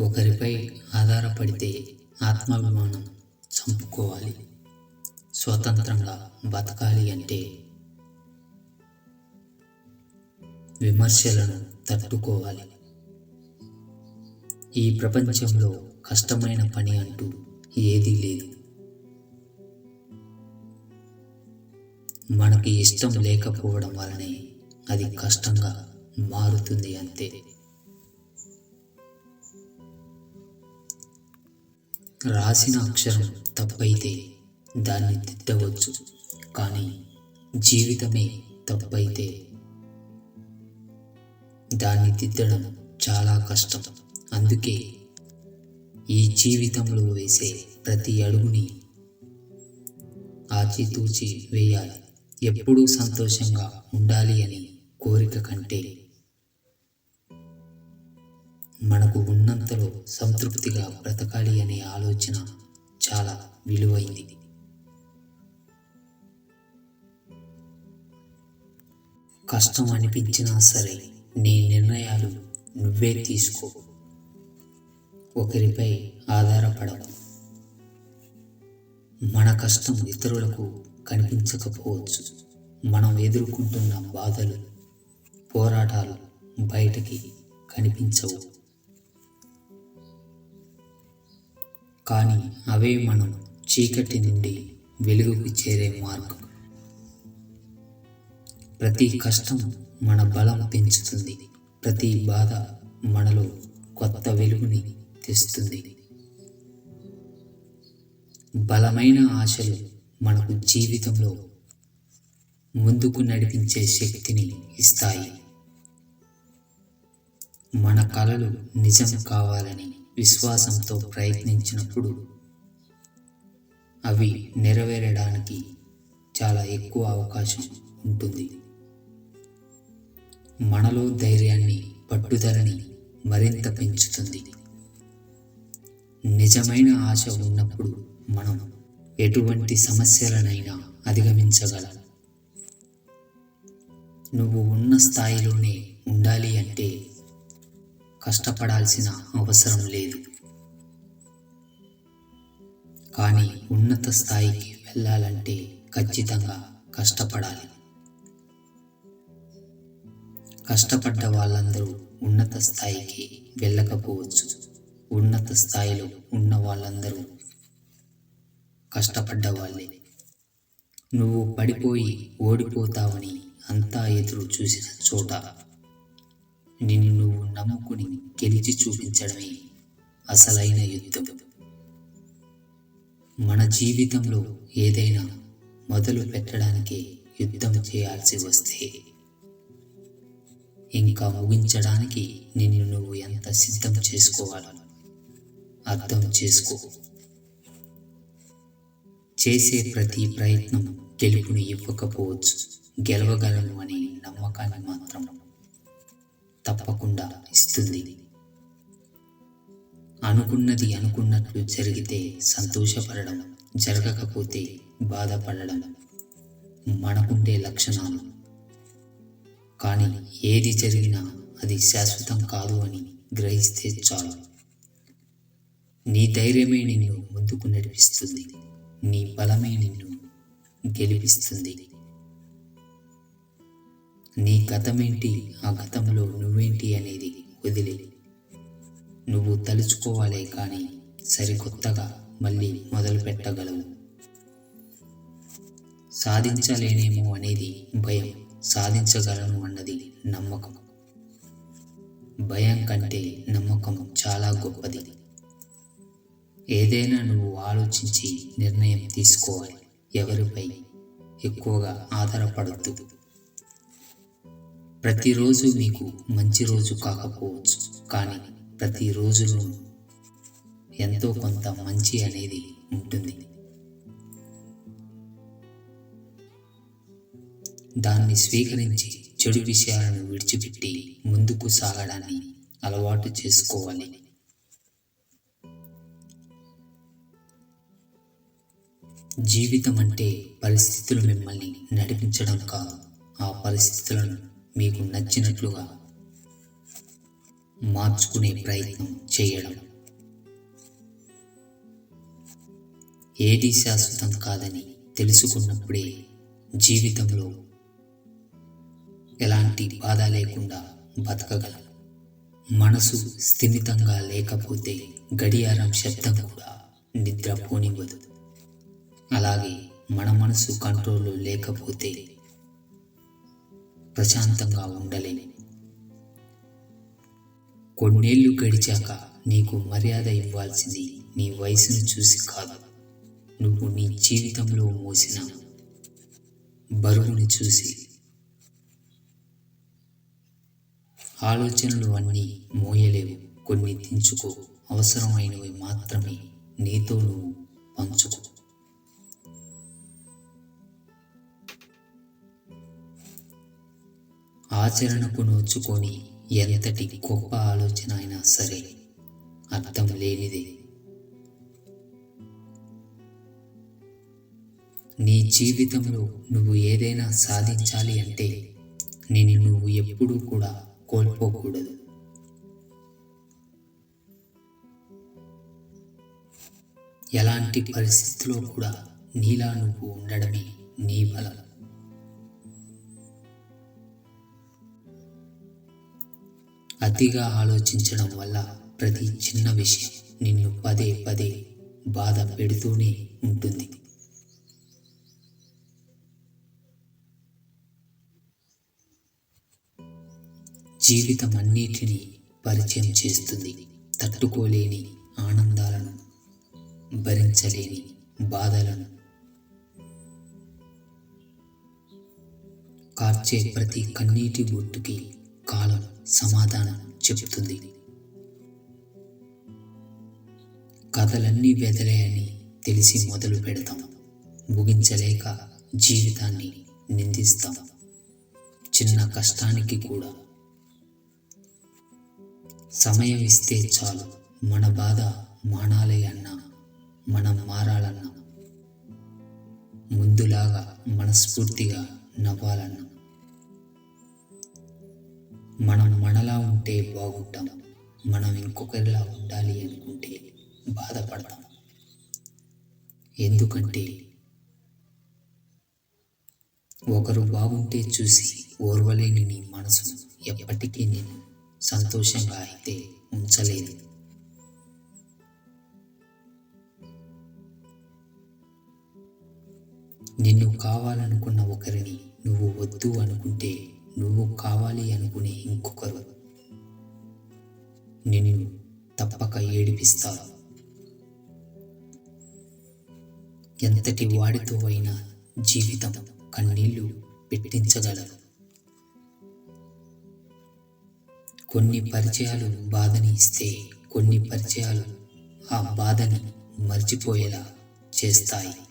ఒకరిపై ఆధారపడితే ఆత్మాభిమానం చంపుకోవాలి. స్వతంత్రంగా బతకాలి అంటే విమర్శలను తట్టుకోవాలి. ఈ ప్రపంచంలో కష్టమైన పని అంటూ ఏదీ లేదు. మనకి ఇష్టం లేకపోవడం వలనే అది కష్టంగా మారుతుంది అంతే. రాసిన అక్షరం తప్పైతే దాన్ని తిద్దవచ్చు కానీ జీవితమే తప్పైతే దాన్ని తిద్దడం చాలా కష్టం. అందుకే ఈ జీవితంలో వేసే ప్రతి అడుగుని ఆచితూచి వేయాలి. ఎప్పుడూ సంతోషంగా ఉండాలి అని కోరిక కంటే మనకు ఉన్నంతలో సంతృప్తిగా బ్రతకాలి అనే ఆలోచన చాలా విలువైంది. కష్టం అనిపించినా సరే నీ నిర్ణయాలు నువ్వే తీసుకో. ఒకరిపై ఆధారపడవు మన కష్టం ఇతరులకు కనిపించకపోవచ్చు. మనం ఎదుర్కొంటున్న బాధలు పోరాటాలు బయటకి కనిపించవు. కానీ అవే మనం చీకటి నుండి వెలుగుకు చేరే మార్గం. ప్రతి కష్టం మన బలం పెంచుతుంది. ప్రతి బాధ మనలో కొత్త వెలుగుని తెస్తుంది. బలమైన ఆశలు మనకు జీవితంలో ముందుకు నడిపించే శక్తిని ఇస్తాయి. మన కళలు నిజం కావాలని విశ్వాసంతో ప్రయత్నించినప్పుడు అవి నెరవేరడానికి చాలా ఎక్కువ అవకాశం ఉంటుంది. మనలో ధైర్యాన్ని పట్టుదలని మరింత పెంచుతుంది. నిజమైన ఆశ ఉన్నప్పుడు మనం ఎటువంటి సమస్యలనైనా అధిగమించగలం. నువ్వు ఉన్న స్థాయిలోనే ఉండాలి అంటే కష్టపడాల్సిన అవసరం లేదు. కానీ ఉన్నత స్థాయికి వెళ్ళాలంటే ఖచ్చితంగా కష్టపడాలి. కష్టపడ్డ వాళ్ళందరూ ఉన్నత స్థాయికి వెళ్ళకపోవచ్చు. ఉన్నత స్థాయిలో ఉన్న వాళ్ళందరూ కష్టపడ్డ వాళ్ళే. నువ్వు పడిపోయి ఓడిపోతావని అంతా ఎదురు చూసిన చోట నిన్ను నువ్వు నమ్ముకుని గెలిచి చూపించడమే అసలైన యుద్ధం. మన జీవితంలో ఏదైనా మొదలు పెట్టడానికి యుద్ధం చేయాల్సి వస్తే ఇంకా ముగించడానికి నిన్ను నువ్వు ఎంత సిద్ధం చేసుకోవాలో? అర్థం చేసుకో. చేసే ప్రతి ప్రయత్నం గెలుపుని ఇవ్వకపోవచ్చు. గెలవగలను అనే నమ్మకాన్ని మాత్రం తప్పకుండా ఇస్తుంది. అనుకున్నది అనుకున్నట్లు జరిగితే సంతోషపడడం జరగకపోతే బాధపడడం మనకుండే లక్షణాలు. కానీ ఏది జరిగినా అది శాశ్వతం కాదు అని గ్రహిస్తే చాలు. నీ ధైర్యమే నిన్ను ముందుకు నడిపిస్తుంది. నీ బలమే నిన్ను గెలిపిస్తుంది. నీ గతమేంటి? ఆ గతంలో నువ్వేంటి అనేది వదిలే. నువ్వు తలుచుకోవాలే కానీ సరికొత్తగా మళ్ళీ మొదలు పెట్టగలవు సాధించలేనేమో అనేది భయం. సాధించగలను అన్నది నమ్మకం. భయం కంటే నమ్మకం చాలా గొప్పది. ఏదైనా నువ్వు ఆలోచించి నిర్ణయం తీసుకోవాలి. ఎవరిపై ఎక్కువగా ఆధారపడద్దు. ప్రతిరోజు మీకు మంచి రోజు కాకపోవచ్చు కానీ ప్రతిరోజులో ఎంతో కొంత మంచి అనేది ఉంటుంది. దాన్ని స్వీకరించి చెడు విషయాలను విడిచిపెట్టి ముందుకు సాగడాన్ని అలవాటు చేసుకోవాలి. జీవితం అంటే పరిస్థితులు మిమ్మల్ని నడిపించడం కాదు ఆ పరిస్థితులను మీకు నచ్చినట్లుగా మార్చుకునే ప్రయత్నం చేయడం. ఏది శాశ్వతం కాదని తెలుసుకున్నప్పుడే జీవితంలో ఎలాంటి బాధ లేకుండా బతకగలం. మనసు స్థిమితంగా లేకపోతే గడియారం శబ్దం కూడా నిద్ర పోనివ్వదు అలాగే మన మనసు కంట్రోల్లో లేకపోతే ప్రశాంతంగా ఉండలేము కొన్నేళ్ళు గడిచాక నీకు మర్యాద ఇవ్వాల్సింది నీ వయసును చూసి కాదు. నువ్వు నీ జీవితంలో మోసిన బరువుని చూసి. ఆలోచనలు అన్నీ మోయలేవు. కొన్ని దించుకో అవసరమైనవి మాత్రమే నీతో నువ్వు పంచుకో. ఆచరణకు నోచుకొని ఎంతటి గొప్ప ఆలోచన అయినా సరే అర్థం లేనిదే. నీ జీవితంలో నువ్వు ఏదైనా సాధించాలి అంటే నేను నువ్వు ఎప్పుడూ కూడా కోల్పోకూడదు. ఎలాంటి పరిస్థితిలో కూడా నీలా నువ్వు ఉండడమే నీ బలం. అతిగా ఆలోచించడం వల్ల ప్రతి చిన్న విషయం నిన్ను పదే పదే బాధ పెడుతూనే ఉంటుంది. జీవితం అన్నిటినీ పరిచయం చేస్తుంది తట్టుకోలేని ఆనందాలను భరించలేని బాధలను. కార్చే ప్రతి కన్నీటి బొట్టుకి కాలం సమాధానం చెబుతుంది కథలన్నీ వెదలేయని తెలిసి మొదలు పెడతాం. ముగించలేక జీవితాన్ని నిందిస్తాం. చిన్న కష్టానికి కూడా. సమయం ఇస్తే చాలు. మన బాధ మానాలే అన్నా మనం మారాలన్నా. ముందులాగా మనస్ఫూర్తిగా నవ్వాలన్నా. మనం మనలా ఉంటే బాగుంటాం. మనం ఇంకొకరిలా ఉండాలి అనుకుంటే బాధపడతాం. ఎందుకంటే ఒకరు బాగుంటే చూసి ఓర్వలేని నీ మనసు ఎప్పటికీ నేను సంతోషంగా అయితే ఉంచలేదు. నిన్ను కావాలనుకున్న ఒకరిని నువ్వు వద్దు అనుకుంటే నువ్వు కావాలి అనుకునే ఇంకొకరు నిన్ను తప్పక ఏడిపిస్తారు. ఎంతటి వాడితో అయినా జీవితం కన్నీళ్ళు పెట్టించగలరు కొన్ని పరిచయాలు బాధని ఇస్తే కొన్ని పరిచయాలు ఆ బాధని మర్చిపోయేలా చేస్తాయి.